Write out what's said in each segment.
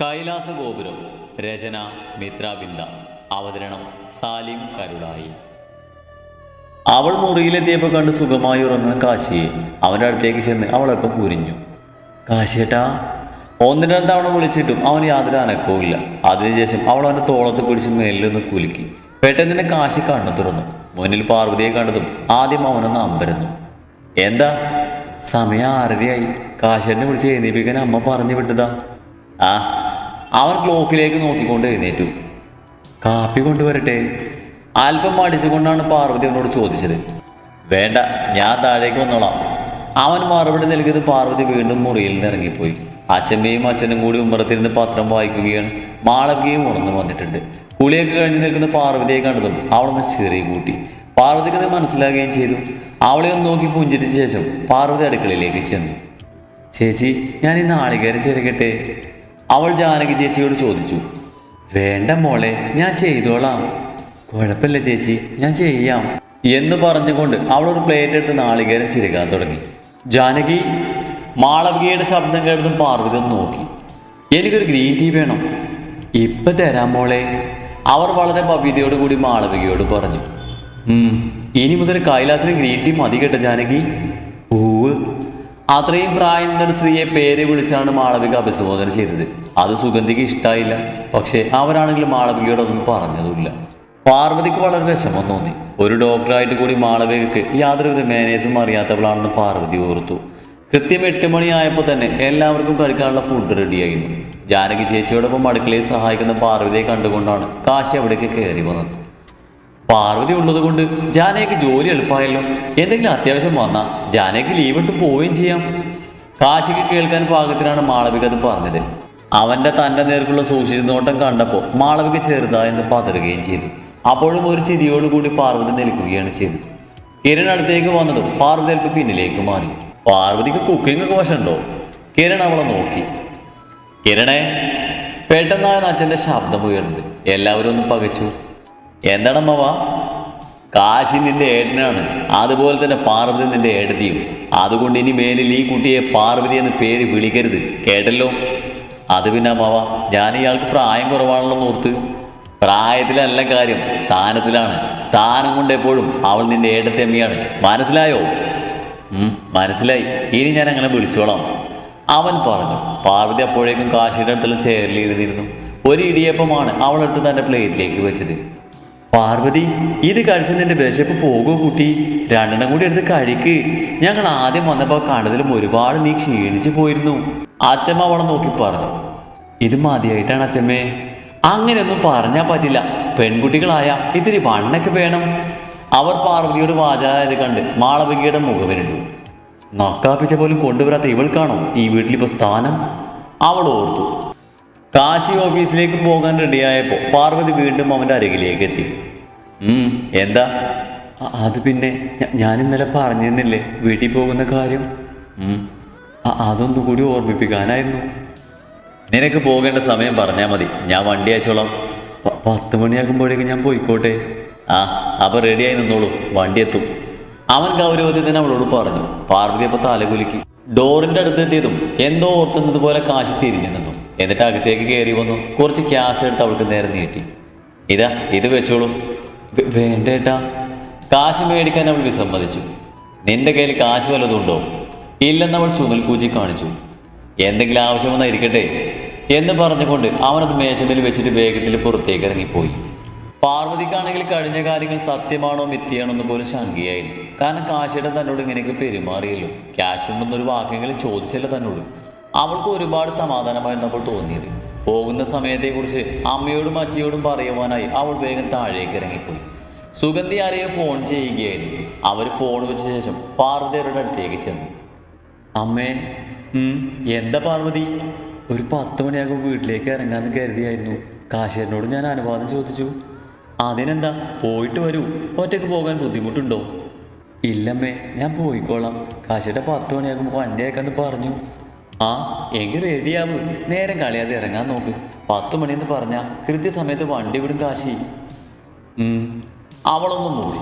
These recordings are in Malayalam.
കൈലാസ ഗോപുരം രചന മിത്രാബിന്ദ അവതരണം സാലിം കരുളായി. അവൾ മുറിയിലെത്തിയപ്പോൾ കണ്ട് സുഖമായി ഉറങ്ങുന്ന കാശിയെ അവന്റെ അടുത്തേക്ക് ചെന്ന് അവൾ അല്പം കുരിഞ്ഞു കാശിയേട്ടാ ഒന്നിനും തവണ വിളിച്ചിട്ടും അവന് യാതൊരു അനക്കവും ഇല്ല. അതിനുശേഷം അവൾ അവന്റെ തോളത്ത് പിടിച്ച് മേലിലൊന്ന് കുലുക്കി. പെട്ടെന്ന് തന്നെ കാശി കണ്ണു തുറന്നു. മുന്നിൽ പാർവതിയെ കണ്ടതും ആദ്യം അവനൊന്ന് അമ്പരന്നു. എന്താ? സമയം ആറരയായി. കാശേട്ടനെ വിളിച്ച് എഴുന്നേപ്പിക്കാൻ അമ്മ പറഞ്ഞു വിട്ടതാ. ആ അവൻ ക്ലോക്കിലേക്ക് നോക്കിക്കൊണ്ട് എഴുന്നേറ്റു. കാപ്പി കൊണ്ടുവരട്ടെ. അല്പം മടിച്ചുകൊണ്ടാണ് പാർവതി അവനോട് ചോദിച്ചത്. വേണ്ട ഞാൻ താഴേക്ക് വന്നോളാം. അവൻ മറുപടി നൽകിയത് പാർവതി വീണ്ടും മുറിയിൽ നിന്ന് ഇറങ്ങിപ്പോയി. അച്ഛമ്മയും അച്ഛനും കൂടി ഉമ്മറത്തിരുന്ന് പത്രം വായിക്കുകയാണ്. മാളവികയും ഉണർന്നു വന്നിട്ടുണ്ട്. കുളിയൊക്കെ കഴിഞ്ഞ് നിൽക്കുന്ന പാർവതിയെ കണ്ടതും അവളൊന്ന് ചെറിയ കൂട്ടി. പാർവതിക്ക് അത് മനസ്സിലാകുകയും ചെയ്തു. അവളെ ഒന്ന് നോക്കി പുഞ്ചിരിച്ച ശേഷം പാർവതി അടുക്കളയിലേക്ക് ചെന്നു. ചേച്ചി ഞാൻ ഈ നാളികേരം ചെറുകട്ടെ അവൾ ജാനകി ചേച്ചിയോട് ചോദിച്ചു വേണ്ട മോളെ ഞാൻ ചെയ്തോളാം. കുഴപ്പമില്ല ചേച്ചി ഞാൻ ചെയ്യാം എന്ന് പറഞ്ഞുകൊണ്ട് അവൾ ഒരു പ്ലേറ്റ് എടുത്ത് നാളികേരം ചിരുകാൻ തുടങ്ങി. ജാനകി മാളവികയുടെ ശബ്ദം കേട്ടതും പാർവതി ഒന്ന് നോക്കി. എനിക്കൊരു ഗ്രീൻ ടീ വേണം. ഇപ്പം തരാം മോളെ അവർ വളരെ ഭവ്യതയോടുകൂടി മാളവികയോട് പറഞ്ഞു. ഇനി മുതൽ കൈലാസിന് ഗ്രീൻ ടീ മതി കേട്ടോ ജാനകി. പൂവ് അത്രയും പ്രായം ഒരു സ്ത്രീയെ പേര് വിളിച്ചാണ് മാളവിക അഭിസംബോധന ചെയ്തത്. അത് സുഗന്ധിക്ക് ഇഷ്ടായില്ല. പക്ഷേ അവരാണെങ്കിൽ മാളവികയോട് ഒന്നും പറഞ്ഞതുമില്ല. പാർവതിക്ക് വളരെ വിഷമം തോന്നി. ഒരു ഡോക്ടറായിട്ട് കൂടി മാളവികക്ക് യാതൊരുവിധ മാനേജും അറിയാത്തവളാണെന്ന് പാർവതി ഓർത്തു. കൃത്യം എട്ട് മണിയായപ്പോൾ തന്നെ എല്ലാവർക്കും കഴിക്കാനുള്ള ഫുഡ് റെഡിയായിരുന്നു ജാനകി ചേച്ചിയോടൊപ്പം അടുക്കളയിൽ സഹായിക്കുന്ന പാർവതിയെ കണ്ടുകൊണ്ടാണ് കാശി അവിടേക്ക് കയറി വന്നത്. പാർവതി ഉള്ളത് കൊണ്ട് ജാനകിക്ക് ജോലി എളുപ്പമായല്ലോ. എന്തെങ്കിലും അത്യാവശ്യം വന്നാൽ ജാനയ്ക്ക് ലീവ് എടുത്ത് പോവുകയും ചെയ്യാം. കാശിക്ക് കേൾക്കാൻ പാകത്തിനാണ് മാളവിക അത് പറഞ്ഞത്. അവന്റെ തന്റെ നേർക്കുള്ള സൂക്ഷിച്ച നോട്ടം കണ്ടപ്പോൾ മാളവിക ചെറുതായെന്ന് പതറുകയും ചെയ്തു. അപ്പോഴും ഒരു ചിരിയോടുകൂടി പാർവതി നിൽക്കുകയാണ് ചെയ്തത്. കിരൺ അടുത്തേക്ക് വന്നതും പാർവതി അല്പം പിന്നിലേക്ക് മാറി. പാർവതിക്ക് കുക്കിംഗ് ഒക്കെ വശമുണ്ടോ? കിരൺ അവളെ നോക്കി. കിരണേ പെട്ടെന്നാണ് അച്ഛന്റെ ശബ്ദം ഉയർന്നത്. എല്ലാവരും ഒന്ന് പകച്ചു. എന്താണമ്മവ കാശി നിന്റെ ഏട്ടനാണ്. അതുപോലെ തന്നെ പാർവതി നിന്റെ ഏടത്തിയും അതുകൊണ്ട് ഇനി മേലിൽ ഈ കുട്ടിയെ പാർവതി എന്ന് പേര് വിളിക്കരുത്. കേട്ടല്ലോ? അത് പിന്നെ അമ്മവ ഞാൻ ഇയാൾക്ക് പ്രായം കുറവാണല്ലോ ഓർത്ത്. പ്രായത്തിലല്ല കാര്യം. സ്ഥാനത്തിലാണ്. സ്ഥാനം കൊണ്ട് എപ്പോഴും അവൾ നിന്റെ ഏടത്തമ്മയാണ് മനസ്സിലായോ? മനസ്സിലായി. ഇനി ഞാൻ അങ്ങനെ വിളിച്ചോളാം. അവൻ പറഞ്ഞു. പാർവതി അപ്പോഴേക്കും കാശിയുടെ അടുത്തുള്ള ചെയറിൽ ഒരു ഇടിയപ്പമാണ് അവളെടുത്ത് തന്റെ പ്ലേറ്റിലേക്ക് വെച്ചത്. പാർവതി ഇത് കഴിച്ച് നിന്റെ വിശപ്പ് പോകുമോ കുട്ടി. രണ്ടെണ്ണം കൂടി എടുത്ത് കഴിക്ക്. ഞങ്ങൾ ആദ്യം വന്നപ്പോൾ കണ്ടതിലും ഒരുപാട് നീ ക്ഷീണിച്ചു പോയിരുന്നു. അച്ഛമ്മ അവളെ നോക്കി പറഞ്ഞു. ഇത് മതിയായിട്ടാണ് അച്ഛമ്മേ. അങ്ങനെയൊന്നും പറഞ്ഞാൽ പറ്റില്ല. പെൺകുട്ടികളായ ഇത്തിരി വണ്ണൊക്കെ വേണം. അവർ പാർവതിയോട് വാചായത് കണ്ട് മാളവികയുടെ മുഖവരുണ്ടു നക്കാപ്പിച്ച പോലും കൊണ്ടുവരാത്ത ഇവൾക്കാണോ ഈ വീട്ടിലിപ്പോൾ സ്ഥാനം? അവൾ ഓർത്തു. കാശി ഓഫീസിലേക്ക് പോകാൻ റെഡിയായപ്പോൾ പാർവതി വീണ്ടും അവന്റെ അരികിലേക്ക് എത്തി. എന്താ? അത് പിന്നെ ഞാൻ ഇന്നലെ പറഞ്ഞിരുന്നില്ലേ വീട്ടിൽ പോകുന്ന കാര്യം? അതൊന്നുകൂടി ഓർമ്മിപ്പിക്കാനായിരുന്നു. നിനക്ക് പോകേണ്ട സമയം പറഞ്ഞാൽ മതി. ഞാൻ വണ്ടി അയച്ചോളാം. പത്ത് മണിയാകുമ്പോഴേക്കും ഞാൻ പോയിക്കോട്ടെ. ആ അപ്പോൾ റെഡിയായി നിന്നോളൂ. വണ്ടി എത്തും. അവൻ ഗൗരവത്തിൽ തന്നെ അവളോട് പറഞ്ഞു. പാർവതി അപ്പോൾ തലകുലുക്കി. ഡോറിന്റെ അടുത്തെത്തിയതും എന്തോ ഓർത്തുന്നത് പോലെ കാശി തിരിഞ്ഞു നിന്നു. എന്നിട്ട് അകത്തേക്ക് കയറി വന്നു. കുറച്ച് ക്യാഷ് എടുത്ത് അവൾക്ക് നേരെ നീട്ടി. ഇതാ ഇത് വെച്ചോളൂ. "വേ- വേണ്ടേട്ടാ കാശ് മേടിക്കാൻ അവൾ വിസമ്മതിച്ചു. നിന്റെ കയ്യിൽ കാശ് വല്ലതുണ്ടോ ഇല്ലെന്ന് അവൾ ചുമൽ കൂച്ചി കാണിച്ചു. എന്തെങ്കിലും ആവശ്യം ഇരിക്കട്ടെ. എന്ന് പറഞ്ഞുകൊണ്ട് അവനത് മേശമേൽ വെച്ചിട്ട് വേഗത്തിൽ പുറത്തേക്ക് ഇറങ്ങിപ്പോയി പാർവതിക്കാണെങ്കിൽ കഴിഞ്ഞ കാര്യങ്ങൾ സത്യമാണോ മിഥ്യയാണോ എന്ന് പോലും ശങ്കയായിരുന്നു കാരണം കാശിയുടെ തന്നോട് ഇങ്ങനെയൊക്കെ പെരുമാറിയല്ലോ. ക്യാഷ് ഉണ്ടെന്നൊരു വാക്കെങ്കിലും ചോദിച്ചല്ലോ തന്നോട്. അവൾക്ക് ഒരുപാട് സമാധാനമായിരുന്നു അപ്പോൾ തോന്നിയത്. പോകുന്ന സമയത്തെക്കുറിച്ച് അമ്മയോടും അച്ഛയോടും പറയുവാനായി അവൾ വേഗം താഴേക്ക് ഇറങ്ങിപ്പോയി. സുഗന്ധി ആരെയോ ഫോൺ ചെയ്യുകയായിരുന്നു. അവർ ഫോൺ വെച്ച ശേഷം പാർവതിയുടെ അടുത്തേക്ക് ചെന്നു. അമ്മേ എന്താ പാർവതി? ഒരു പത്ത് മണിയാകുമ്പോൾ വീട്ടിലേക്ക് ഇറങ്ങാമെന്ന് കരുതിയായിരുന്നു. കാശേരനോട് ഞാൻ അനുവാദം ചോദിച്ചു. അതിനെന്താ? പോയിട്ട് വരൂ. ഒറ്റയ്ക്ക് പോകാൻ ബുദ്ധിമുട്ടുണ്ടോ? ഇല്ലമ്മേ ഞാൻ പോയിക്കോളാം. കാശിയുടെ പത്ത് മണിയാകുമ്പോൾ വണ്ടി പറഞ്ഞു. ആ എങ്കിൽ റെഡിയാവ്. നേരം കളിയാതെ ഇറങ്ങാൻ നോക്ക്. പത്ത് മണിയെന്ന് പറഞ്ഞാൽ കൃത്യസമയത്ത് വണ്ടി വിടും കാശി. അവളൊന്നും മൂടി.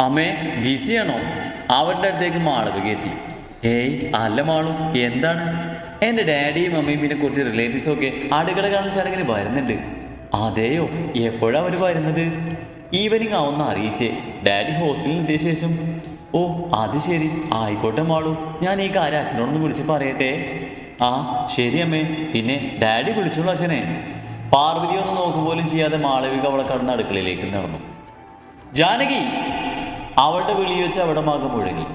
അമ്മേ ബിസിയാണോ? അവരുടെ അടുത്തേക്ക് മാളവിക എത്തി. ഏയ് അല്ല മാളു എന്താണ്? എന്റെ ഡാഡിയും അമ്മയും പിന്നെ കുറച്ച് റിലേറ്റീവ്സും ഒക്കെ അടുക്കള കാണൽ ചടങ്ങിന് വരുന്നുണ്ട്. അതെയോ എപ്പോഴാ അവർ വരുന്നത്? ഈവനിങ് ആവുന്ന അറിയിച്ചേ. ഡാഡി ഹോസ്പിറ്റലിൽ എത്തിയ ശേഷം ഓ അത് ശരി. ആയിക്കോട്ടെ മാളു. ഞാൻ ഈ കാര്യം അച്ഛനോടൊന്ന് വിളിച്ച് പറയട്ടെ. ആ ശരി അമ്മേ. പിന്നെ ഡാഡി വിളിച്ചോളൂ അച്ഛനെ. പാർവതി ഒന്ന് നോക്കുപോലും ചെയ്യാതെ മാളവിക അവളെ കടന്ന് അടുക്കളയിലേക്ക് നടന്നു. ജാനകി അവളുടെ വിളി വെച്ച് അവിടെ മകം മുഴങ്ങി.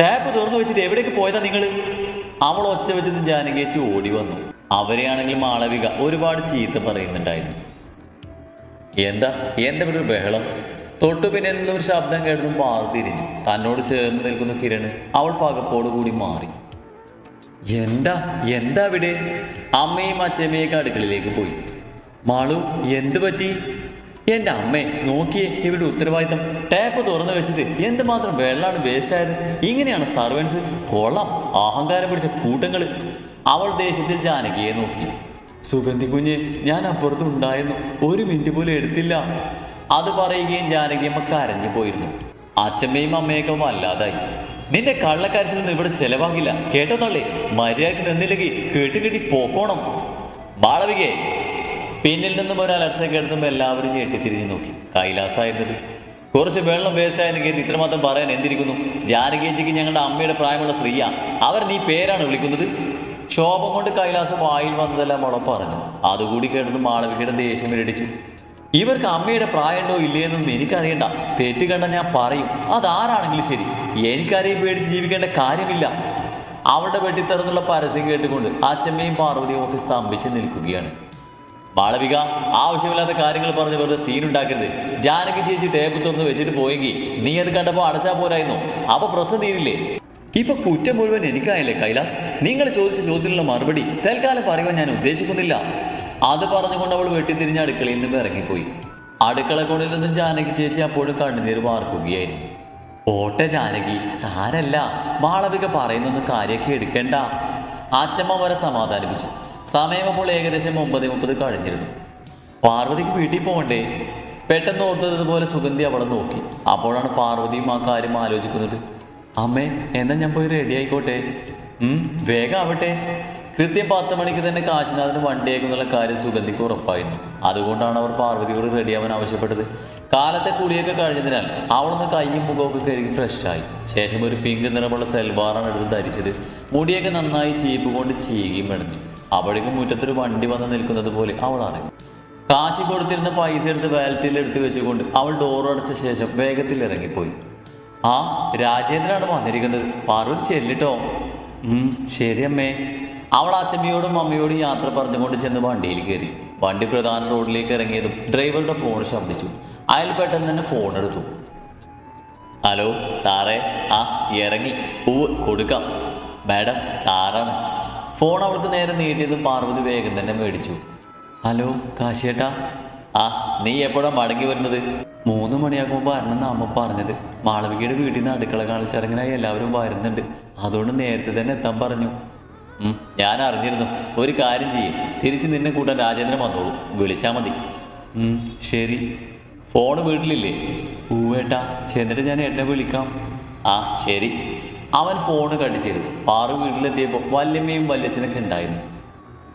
ടാപ്പ് തുറന്നു വെച്ചിട്ട് എവിടേക്ക് പോയതാ നിങ്ങൾ അവൾ ഒച്ച വെച്ചത് ജാനകി വെച്ച് ഓടി വന്നു. അവരെയാണെങ്കിൽ മാളവിക ഒരുപാട് ചീത്ത പറയുന്നുണ്ടായിരുന്നു. എന്താ? എന്താ ഇവിടെ ഒരു ബഹളം? തൊട്ടു പിന്നെ നിന്നൊരു ശബ്ദം കേട്ടതും പാർത്തിരിഞ്ഞു തന്നോട് ചേർന്ന് നിൽക്കുന്ന കിരണ് അവൾ പകപ്പോട് കൂടി മാറി. എന്താ? എന്താ ഇവിടെ അമ്മയും അച്ഛമ്മയൊക്കെ അടുക്കളയിലേക്ക് പോയി. മാളു എന്ത് പറ്റി? എന്റെ അമ്മേ നോക്കിയേ ഇവിടെ ഉത്തരവാദിത്തം. ടാപ്പ് തുറന്നു വെച്ചിട്ട് എന്തുമാത്രം വെള്ളമാണ് വേസ്റ്റ് ആയത്? ഇങ്ങനെയാണ് സർവൻസ് കൊള്ളാം അഹങ്കാരം പിടിച്ച കൂട്ടങ്ങൾ അവൾ ദേഷ്യത്തിൽ ജാനകിയെ നോക്കി. സുഗന്ധി കുഞ്ഞ് ഞാൻ അപ്പുറത്തുണ്ടായിരുന്നു ഒരു മിനിറ്റ് പോലും എടുത്തില്ല. അത് പറയുകയും ജാനകിയമ്മ കരഞ്ഞു പോയിരുന്നു. അച്ഛമ്മയും അമ്മയൊക്കെ വല്ലാതായി. നിന്റെ കള്ളക്കരച്ചിലൊന്നും ഇവിടെ ചെലവാകില്ല. കേട്ടോ തള്ളി മര്യാദയ്ക്ക് നിന്നില്ലെങ്കിൽ കേട്ടുകെട്ടി പോക്കോണം. മാളവികേ പിന്നിൽ നിന്നും ഒരു അലർച്ച കേട്ടതും എല്ലാവരും ഞെട്ടിത്തിരിഞ്ഞു നോക്കി. കൈലാസായിരുന്നത് കുറച്ച് വെള്ളം വേസ്റ്റ് ആയെന്ന് കേട്ട് ഇത്രമാത്രം പറയാൻ എന്തിരിക്കുന്നു? ജാനകേച്ചിക്ക് ഞങ്ങളുടെ അമ്മയുടെ പ്രായമുള്ള സ്ത്രീയാ. അവർ നീ പേരാണ് വിളിക്കുന്നത്? ശോഭം കൊണ്ട് കൈലാസം വായിൽ വന്നതെല്ലാം അവളെ പറഞ്ഞു. അതുകൂടി കേട്ടത് മാളവികയുടെ ദേഷ്യം ഇരടിച്ചു. ഇവർക്ക് അമ്മയുടെ പ്രായമുണ്ടോ ഇല്ലയെന്നൊന്നും എനിക്കറിയണ്ട. തെറ്റ് കണ്ട ഞാൻ പറയും. അതാരാണെങ്കിലും ശരി. എനിക്കാരെയും പേടിച്ച് ജീവിക്കേണ്ട കാര്യമില്ല. അവളുടെ വെട്ടിത്തറന്നുള്ള പരസ്യം കേട്ടുകൊണ്ട് അച്ഛമ്മയും പാർവതിയും ഒക്കെ സ്തംഭിച്ച് നിൽക്കുകയാണ്. മാളവിക ആവശ്യമില്ലാത്ത കാര്യങ്ങൾ പറഞ്ഞ് വെറുതെ സീൻ ഉണ്ടാക്കരുത്. ജാനകി ചേച്ചി ടേപ്പ് തുറന്ന് വെച്ചിട്ട് പോയെങ്കിൽ നീ അത് കണ്ടപ്പോൾ അടച്ചാൽ പോരായിരുന്നു. അപ്പൊ പ്രശ്നം തീരില്ലേ? ഇപ്പൊ കുറ്റം മുഴുവൻ എനിക്കായല്ലേ കൈലാസ്? നിങ്ങൾ ചോദിച്ച ചോദ്യത്തിനുള്ള മറുപടി തൽക്കാലം പറയുവാൻ ഞാൻ ഉദ്ദേശിക്കുന്നില്ല. അത് പറഞ്ഞുകൊണ്ട് അവൾ വെട്ടിത്തിരിഞ്ഞ് അടുക്കളയിൽ നിന്നും ഇറങ്ങിപ്പോയി. അടുക്കള കോണിൽ നിന്നും ജാനകി ചേച്ചി അപ്പോഴും കണ്ണുനീർ വാർക്കുകയായിരുന്നു. ഓട്ടെ ജാനകി സാരല്ല. മാളവിക പറയുന്നൊന്നും കാര്യമൊക്കെ എടുക്കണ്ട. അച്ഛമ്മ വരെ സമാധാനിപ്പിച്ചു. സമയം അപ്പോൾ ഏകദേശം ഒമ്പത് മുപ്പത് കഴിഞ്ഞിരുന്നു. പാർവതിക്ക് വീട്ടിൽ പോകണ്ടേ പെട്ടെന്ന് ഓർത്തതുപോലെ സുഗന്ധി അവളെ നോക്കി. അപ്പോഴാണ് പാർവതിയും ആ കാര്യം ആലോചിക്കുന്നത്. അമ്മേ എന്നാ ഞാൻ പോയി റെഡി ആയിക്കോട്ടെ? വേഗം ആവട്ടെ. കൃത്യം പത്ത് മണിക്ക് തന്നെ കാശിനാഥന് വണ്ടിയേക്കുന്നുള്ള കാര്യം സുഗന്ധിക്ക് ഉറപ്പായിരുന്നു. അതുകൊണ്ടാണ് അവർ പാർവതിയോട് റെഡിയാവാൻ ആവശ്യപ്പെട്ടത്. കാലത്തെ കുളിയൊക്കെ കഴിഞ്ഞതിനാൽ അവളൊന്ന് കൈയും മുഖമൊക്കെ കഴുകി ഫ്രഷായി ശേഷം ഒരു പിങ്ക് നിറമുള്ള സെൽവാറാണ് എടുത്ത് ധരിച്ചത്. മുടിയൊക്കെ നന്നായി ചീപ്പ് കൊണ്ട് ചീകിയും മെടഞ്ഞു. അവിടേക്കും മുറ്റത്തൊരു വണ്ടി വന്ന് നിൽക്കുന്നത് പോലെ അവൾ അറിഞ്ഞു കാശി കൊടുത്തിരുന്ന പൈസ എടുത്ത് വാലറ്റിൽ എടുത്ത് വെച്ചുകൊണ്ട് അവൾ ഡോർ അടച്ച ശേഷം വേഗത്തിൽ ഇറങ്ങിപ്പോയി. ആ രാജേന്ദ്രനാണ് വന്നിരിക്കുന്നത്. പാർവതി ചെല്ലിട്ടോ ശരി അമ്മേ അവൾ അച്ഛമ്മയോടും അമ്മയോടും യാത്ര പറഞ്ഞുകൊണ്ട് ചെന്ന് വണ്ടിയിൽ കയറി. വണ്ടി പ്രധാന റോഡിലേക്ക് ഇറങ്ങിയതും ഡ്രൈവറുടെ ഫോൺ ശബ്ദിച്ചു. അയാൾ പെട്ടെന്ന് തന്നെ ഫോൺ എടുത്തു. ഹലോ സാറേ. ആ ഇറങ്ങി. പൂവ് കൊടുക്കാം. മാഡം സാറാണ്. ഫോൺ അവൾക്ക് നേരെ നീട്ടിയതും പാർവതി വേഗം തന്നെ മേടിച്ചു. ഹലോ കാശിയേട്ടാ. ആ നീ എപ്പോഴാ മടങ്ങി വരുന്നത്? മൂന്ന് മണിയാകുമ്പോൾ വരണമെന്ന് അമ്മ പറഞ്ഞത്. മാളവികയുടെ വീട്ടിൽ നിന്ന് അടുക്കള കാണിച്ചിറങ്ങനായി എല്ലാവരും വരുന്നുണ്ട്. അതുകൊണ്ട് നേരത്തെ തന്നെ എത്താൻ പറഞ്ഞു. ഞാൻ അറിഞ്ഞിരുന്നു ഒരു കാര്യം ചെയ്യും. തിരിച്ച് നിന്നെ കൂട്ടാൻ രാജേന്ദ്രൻ വന്നോളൂ. വിളിച്ചാൽ മതി. ശരി. ഫോണ് വീട്ടിലില്ലേ? ഊവേട്ടാ ചെന്നിട്ട് ഞാൻ എന്നെ വിളിക്കാം. ആ ശരി. അവൻ ഫോണ് കടിച്ചിരുന്നു. പാറു വീട്ടിലെത്തിയപ്പോൾ വല്യമ്മയും വല്യച്ഛനൊക്കെ ഉണ്ടായിരുന്നു.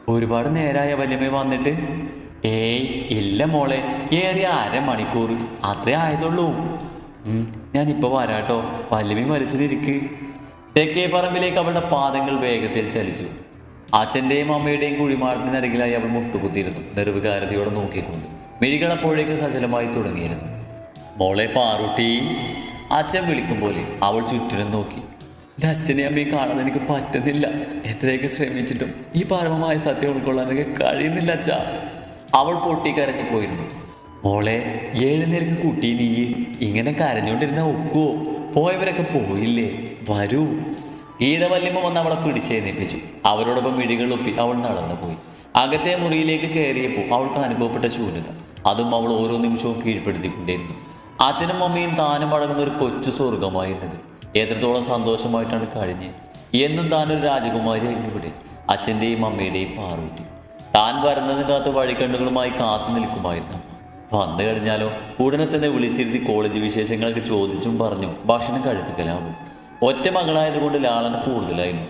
ഒരുപാട് നേരായ വല്യമ്മ വന്നിട്ട്? ഏയ് ഇല്ല മോളെ. ഏറിയ അരമണിക്കൂർ അത്രേ ആയതുള്ളൂ. ഞാനിപ്പോൾ വരാട്ടോ. വല്യമ്മയും വലിച്ചിരിക്ക് തെക്കേ പറമ്പിലേക്ക് അവളുടെ പാദങ്ങൾ വേഗത്തിൽ ചലിച്ചു. അച്ഛന്റെയും അമ്മയുടെയും കുഴിമാടത്തിനരികിലായി അവൾ മുട്ടുകുത്തിയിരുന്നു. നിർവികാരതയോടെ നോക്കിക്കൊണ്ട് മിഴികൾ അപ്പോഴേക്ക് സജലമായി തുടങ്ങിയിരുന്നു. മോളെ പാറുട്ടി അച്ഛൻ വിളിക്കും പോലെ അവൾ ചുറ്റിനും നോക്കി. എന്റെ അച്ഛനെ അമ്മയും കാണാൻ എനിക്ക് പറ്റുന്നില്ല. എത്രയൊക്കെ ശ്രമിച്ചിട്ടും ഈ പരമമായ സത്യം ഉൾക്കൊള്ളാൻ എനിക്ക് കഴിയുന്നില്ല അച്ഛാ. അവൾ പൊട്ടി കരഞ്ഞു പോയിരുന്നു. മോളെ ഏഴുന്നേരക്ക് കുട്ടി നീ. ഇങ്ങനെ കരഞ്ഞുകൊണ്ടിരുന്ന ഒക്കുവോ? പോയവരൊക്കെ പോയില്ലേ? വരൂ. ഗീതവല്യമ്മ വന്ന് അവളെ പിടിച്ചേന്നിപ്പിച്ചു അവരോടൊപ്പം വിഴികളൊപ്പി അവൾ നടന്നുപോയി. അകത്തെ മുറിയിലേക്ക് കയറിയപ്പോൾ അവൾക്ക് അനുഭവപ്പെട്ട ശൂന്യത. അതും അവൾ ഓരോ നിമിഷവും കീഴ്പ്പെടുത്തിക്കൊണ്ടിരുന്നു. അച്ഛനും അമ്മയും താനും അടങ്ങുന്ന ഒരു കൊച്ചു സ്വർഗമായിരുന്നത് എത്രത്തോളം സന്തോഷമായിട്ടാണ് കഴിഞ്ഞ്. എന്നും താനൊരു രാജകുമാരിയായിരുന്നു ഇവിടെ അച്ഛന്റെയും അമ്മയുടെയും പാറൂട്ടി. താൻ വരുന്നത് കാത്ത് വഴിക്കണ്ണുകളുമായി കാത്തു നിൽക്കുമായിരുന്നു വന്നു കഴിഞ്ഞാലോ ഉടനെ തന്നെ വിളിച്ചിരുത്തി കോളേജ് വിശേഷങ്ങളൊക്കെ ചോദിച്ചും പറഞ്ഞു ഭക്ഷണം കഴിപ്പിക്കലാകും. ഒറ്റ മകളായതുകൊണ്ട് ലാളന കൂടുതലായിരുന്നു.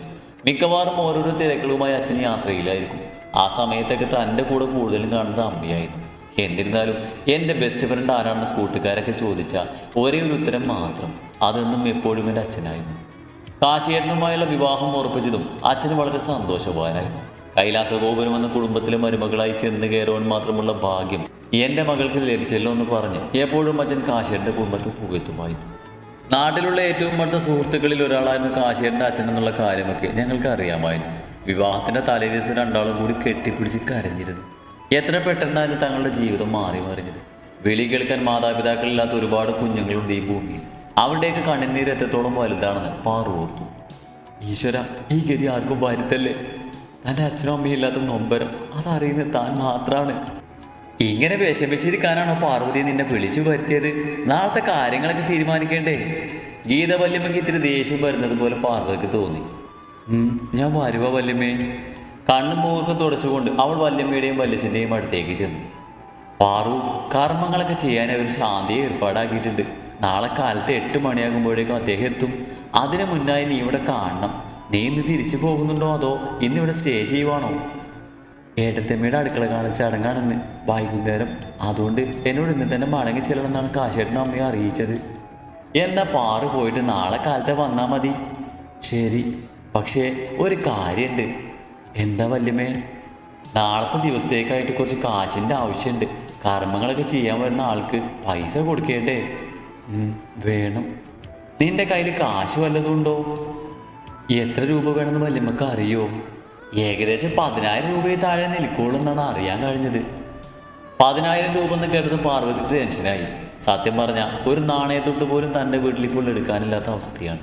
മിക്കവാറും ഓരോരോ തിരക്കുകളുമായി അച്ഛൻ യാത്രയിലായിരിക്കും. ആ സമയത്തൊക്കെ തന്റെ കൂടെ കൂടുതലും കാണുന്നത് അമ്മയായിരുന്നു. എന്നിരുന്നാലും എന്റെ ബെസ്റ്റ് ഫ്രണ്ട് ആരാണെന്ന് കൂട്ടുകാരൊക്കെ ചോദിച്ചാൽ ഒരേ ഒരു ഉത്തരം മാത്രം. അതെന്നും എപ്പോഴും എന്റെ അച്ഛനായിരുന്നു. കാശിയേട്ടനുമായുള്ള വിവാഹം ഉറപ്പിച്ചതും അച്ഛന് വളരെ സന്തോഷവാനായിരുന്നു. കൈലാസഗോപുരം എന്ന കുടുംബത്തിലെ മരുമകളായി ചെന്ന് കയറുവാൻ മാത്രമുള്ള ഭാഗ്യം എന്റെ മകൾക്ക് ലഭിച്ചല്ലോ എന്ന് പറഞ്ഞ് എപ്പോഴും അച്ഛൻ കാശിയേട്ടന്റെ കുടുംബത്തിൽ പുകഴ്ത്തുമായിരുന്നു. നാട്ടിലുള്ള ഏറ്റവും അടുത്ത സുഹൃത്തുക്കളിൽ ഒരാളായിരുന്നു കാശിയേട്ടന്റെ അച്ഛൻ എന്നുള്ള കാര്യമൊക്കെ ഞങ്ങൾക്ക് അറിയാമായിരുന്നു വിവാഹത്തിന്റെ തലേ ദിവസം രണ്ടാളും കൂടി കെട്ടിപ്പിടിച്ച് കരഞ്ഞിരുന്നു. എത്ര പെട്ടെന്നായിരുന്നു തങ്ങളുടെ ജീവിതം മാറി മറിഞ്ഞത്? വിളി കേൾക്കാൻ മാതാപിതാക്കളില്ലാത്ത ഒരുപാട് കുഞ്ഞുങ്ങളുണ്ട് ഈ ഭൂമിയിൽ. അവരുടെയൊക്കെ കണ്ണുനീര് എത്രത്തോളം വലുതാണെന്ന് പാറു ഓർത്തു. ഈശ്വര ഈ ഗതി ആർക്കും വരുത്തല്ലേ? തന്റെ അച്ഛനും അമ്മയും ഇല്ലാത്ത നൊമ്പരം അതറിയുന്നത് താൻ മാത്രമാണ് ഇങ്ങനെ വിഷമിച്ചിരിക്കാനാണോ പാർവതി നിന്നെ വിളിച്ചു വരുത്തിയത്? നാളത്തെ കാര്യങ്ങളൊക്കെ തീരുമാനിക്കേണ്ടേ? ഗീത വല്യമ്മയ്ക്ക് ഇത്തിരി ദേഷ്യം വരുന്നത് പോലെ പാർവതിക്ക് തോന്നി. ഞാൻ വരുവ വല്യമ്മേ. കണ്ണും മൂക്കൊക്കെ തുടച്ചുകൊണ്ട് അവൾ വല്യമ്മയുടെയും വല്യച്ഛന്റെയും അടുത്തേക്ക് ചെന്നു. പാറു കർമ്മങ്ങളൊക്കെ ചെയ്യാൻ അവർ ശാന്തിയെ ഏർപ്പാടാക്കിയിട്ടുണ്ട്. നാളെ കാലത്ത് എട്ട് മണിയാകുമ്പോഴേക്കും അദ്ദേഹം എത്തും. അതിനു മുന്നായി നീ ഇവിടെ കാണണം. നീ ഇന്ന് തിരിച്ചു പോകുന്നുണ്ടോ അതോ ഇന്നിവിടെ സ്റ്റേ ചെയ്യുവാണോ? ഏട്ടത്തമ്മയുടെ അടുക്കള കാണുന്ന ചടങ്ങാണെന്ന് വൈകുന്നേരം. അതുകൊണ്ട് എന്നോട് ഇന്ന് തന്നെ മടങ്ങി ചെല്ലണമെന്നാണ് കാശേട്ടനും അമ്മയെ അറിയിച്ചത്. എന്നാ പാറു പോയിട്ട് നാളെ കാലത്തെ വന്നാൽ മതി. ശരി പക്ഷേ ഒരു കാര്യമുണ്ട് എന്താ വല്യമ്മേ? നാളത്തെ ദിവസത്തേക്കായിട്ട് കുറച്ച് കാശിന്റെ ആവശ്യമുണ്ട് കർമ്മങ്ങളൊക്കെ ചെയ്യാൻ വരുന്ന ആൾക്ക് പൈസ കൊടുക്കേണ്ടേ? വേണം. നിന്റെ കയ്യിൽ കാശ് വല്ലതും ഉണ്ടോ? എത്ര രൂപ വേണമെന്ന് വല്യമ്മക്ക് അറിയോ? ഏകദേശം പതിനായിരം രൂപയിൽ താഴെ നിൽക്കുള്ളൂ എന്നാണ് അറിയാൻ കഴിഞ്ഞത്. പതിനായിരം രൂപ എന്ന് കേട്ടതും പാർവതി ടെൻഷനായി. സത്യം പറഞ്ഞ ഒരു നാണയത്തൊട്ട് പോലും തന്റെ വീട്ടിൽ ഇപ്പോൾ എടുക്കാനില്ലാത്ത അവസ്ഥയാണ്.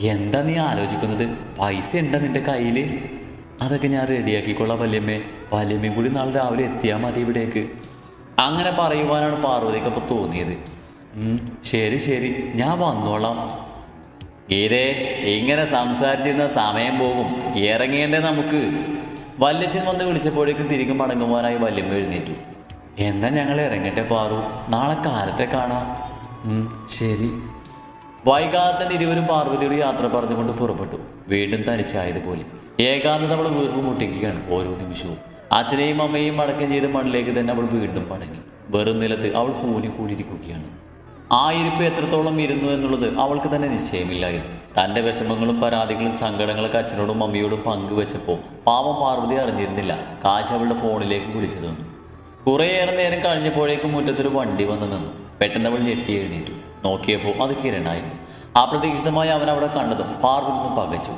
എന്താ നീ ആലോചിക്കുന്നത്? പൈസ ഉണ്ടോ നിന്റെ കയ്യിൽ? അതൊക്കെ ഞാൻ റെഡിയാക്കിക്കൊള്ളാം വല്യമ്മേ. വല്യമ്മയും കൂടി നാളെ രാവിലെ എത്തിയാൽ മതി ഇവിടേക്ക്. അങ്ങനെ പറയുവാനാണ് പാർവതിക്ക് തോന്നിയത്. ശരി ശരി. ഞാൻ വന്നോളാം. ഗീതേ ഇങ്ങനെ സംസാരിച്ചിരുന്ന സമയം പോകും. ഇറങ്ങേണ്ടേ നമുക്ക്? വല്യച്ഛൻ വന്ന് വിളിച്ചപ്പോഴേക്കും തിരികെ മടങ്ങുവാനായി വല്യമ്മ എഴുന്നേറ്റു. എന്നാ ഞങ്ങൾ ഇറങ്ങട്ടെ പാറു. നാളെ കാലത്തെ കാണാം. ശരി. വൈകാതെ തന്നെ ഇരുവരും പാർവതിയുടെ യാത്ര പറഞ്ഞുകൊണ്ട് പുറപ്പെട്ടു. വീണ്ടും തനിച്ചായതുപോലെ. ഏകാന്തത അവൾ വീർപ്പ് മുട്ടിക്കുകയാണ് ഓരോ നിമിഷവും. അച്ഛനെയും അമ്മയെയും അടക്കം ചെയ്ത് മണ്ണിലേക്ക് തന്നെ അവൾ വീണ്ടും മടങ്ങി. വെറും നിലത്ത് അവൾ കൂലി കൂടിയിരിക്കുകയാണ് ആ ഇരിപ്പ് എത്രത്തോളം ഇരുന്നു എന്നുള്ളത് അവൾക്ക് തന്നെ നിശ്ചയമില്ലായിരുന്നു. തന്റെ വിഷമങ്ങളും പരാതികളും സങ്കടങ്ങളൊക്കെ അച്ഛനോടും അമ്മയോടും പങ്കുവെച്ചപ്പോൾ പാവം പാർവതി അറിഞ്ഞിരുന്നില്ല. കാശ് അവളുടെ ഫോണിലേക്ക് വിളിച്ചു തന്നു. കുറേയേറെ നേരം കഴിഞ്ഞപ്പോഴേക്കും മുറ്റത്തൊരു വണ്ടി വന്ന് നിന്നു. പെട്ടെന്ന് അവൾ ഞെട്ടി എഴുന്നേറ്റു. നോക്കിയപ്പോൾ അത് കിരണായിരുന്നു. അപ്രതീക്ഷിതമായി അവൻ അവിടെ കണ്ടതും പാർവതി ഒന്ന് പകച്ചു.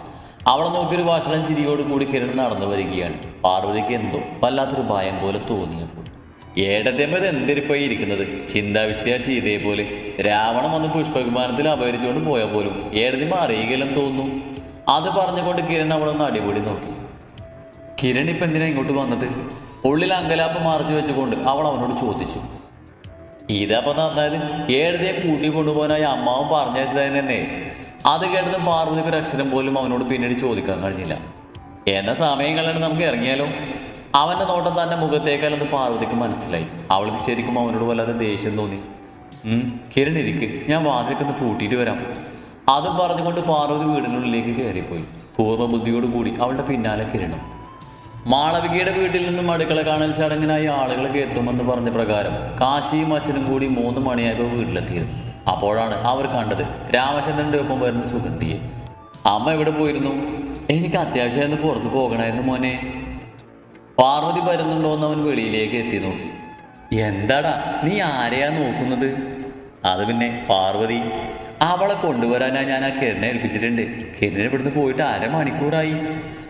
അവളെ നോക്കിയൊരു വാഷളം ചിരിയോടുകൂടി കിരൺ നടന്നു വരികയാണ്. പാർവതിക്ക് എന്തോ വല്ലാത്തൊരു ഭയം പോലെ തോന്നിയപ്പോൾ. ഏടത്തേമ്മത് എന്തിരിപ്പായി ഇരിക്കുന്നത്? ചിന്താവിഷ്ടിയ സീതയെപ്പോലെ പോലെ. രാവണൻ വന്ന് പുഷ്പവിമാനത്തിൽ അപഹരിച്ചുകൊണ്ട് പോയാൽ പോലും ഏടതിമ അറിയുകയില്ലെന്ന് തോന്നുന്നു. അത് പറഞ്ഞുകൊണ്ട് കിരൺ അവളൊന്ന് അടിപൊളി നോക്കി. കിരൺ ഇപ്പം എന്തിനാ ഇങ്ങോട്ട് വന്നത്? ഉള്ളിൽ അങ്കലാപ്പ് മറച്ചു വെച്ചുകൊണ്ട് അവൾ അവനോട് ചോദിച്ചു. ഇതപ്പം നന്നായത് ഏഴതയെ കൂട്ടി കൊണ്ടുപോകാനായി അമ്മാവൻ പറഞ്ഞയച്ചതായി തന്നെ. അത് കേട്ടത് പാർവതിക്ക് ഒരു അക്ഷരം പോലും അവനോട് പിന്നീട് ചോദിക്കാൻ കഴിഞ്ഞില്ല. എന്ന സമയം നമുക്ക് ഇറങ്ങിയാലോ? അവന്റെ നോട്ടം തന്റെ മുഖത്തേക്കാലെന്ന് പാർവതിക്ക് മനസ്സിലായി. അവൾക്ക് ശരിക്കും അവനോട് വല്ലാതെ ദേഷ്യം തോന്നി. കിരൺ ഇരിക്ക്. ഞാൻ വാതിലൊക്കെ പൂട്ടിയിട്ട് വരാം. അതും പറഞ്ഞുകൊണ്ട് പാർവതി വീടിനുള്ളിലേക്ക് കയറിപ്പോയി. പൂർവബുദ്ധിയോട് കൂടി അവളുടെ പിന്നാലെ കിരണം. മാളവികയുടെ വീട്ടിൽ നിന്നും അടുക്കള കാണൽ ചടങ്ങിനായി ആളുകളൊക്കെ എത്തുമെന്ന് പറഞ്ഞ പ്രകാരം കാശിയും അച്ഛനും കൂടി മൂന്ന് മണിയായപ്പോൾ വീട്ടിലെത്തിയിരുന്നു. അപ്പോഴാണ് അവർ കണ്ടത് രാമചന്ദ്രന്റെ ഒപ്പം വരുന്ന സുഗന്ധിയെ. അമ്മ എവിടെ പോയിരുന്നു? എനിക്ക് അത്യാവശ്യമായിരുന്നു പുറത്ത് പോകണമായിരുന്നു മോനെ. പാർവതി വരുന്നുണ്ടോ എന്ന് അവൻ വെളിയിലേക്ക് എത്തി നോക്കി. എന്താടാ നീ ആരെയാ നോക്കുന്നത്? അത് പിന്നെ പാർവതി. അവളെ കൊണ്ടുവരാനാ ഞാൻ ആ കിരണ ഏൽപ്പിച്ചിട്ടുണ്ട്. കിരണിനെ ഇവിടുന്ന് പോയിട്ട് അരമണിക്കൂറായി.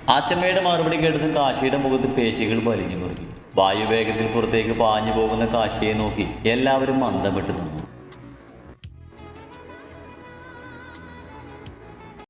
അച്ഛമ്മയുടെ മറുപടി കേട്ടത് കാശിയുടെ മുഖത്ത് പേശികൾ വലിഞ്ഞു മുറുകി. വായുവേഗത്തിൽ പുറത്തേക്ക് പാഞ്ഞു പോകുന്ന കാശിയെ നോക്കി എല്ലാവരും മന്ദം വിട്ട് നിന്നു.